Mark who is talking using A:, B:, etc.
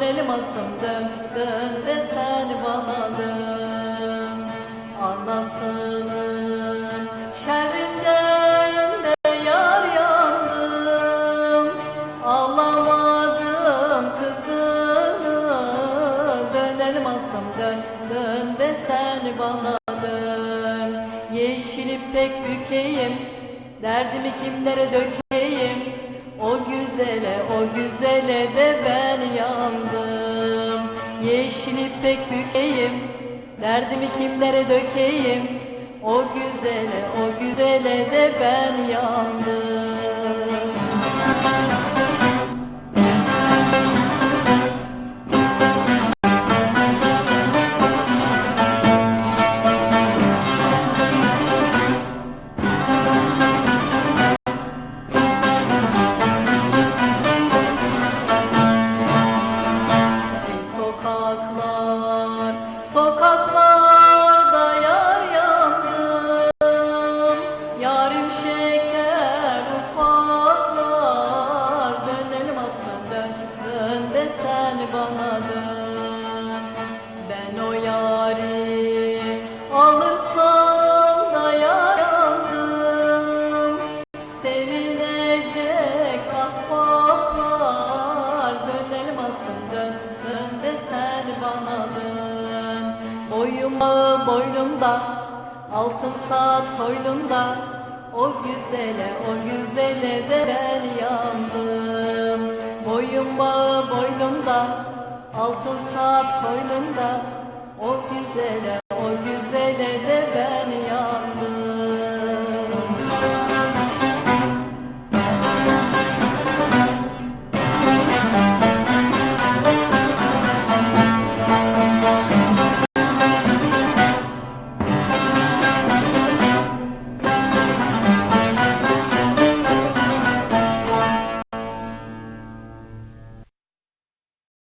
A: Dönelim asım dön dön de sen bana dön. Anasının şerrinden de yar yandım. Ağlamadım kızını. Dönelim asım dön dön de sen bana dön. Yeşil ipek bükeyim Derdimi kimlere dökeyim O güzele o güzele de ben yandım. Yeşil ipek bükeyim Derdimi kimlere dökeyim? O güzele o güzele de ben yandım dön Ben o yari alırsam da yandım Sevilecek ahbaplar Dönelim asın dön dön de sen bana dön. Boyuma boynumda Altın saat koynumda O güzele o güzele de ben yandım boynumda Altın saat koynumda O güzele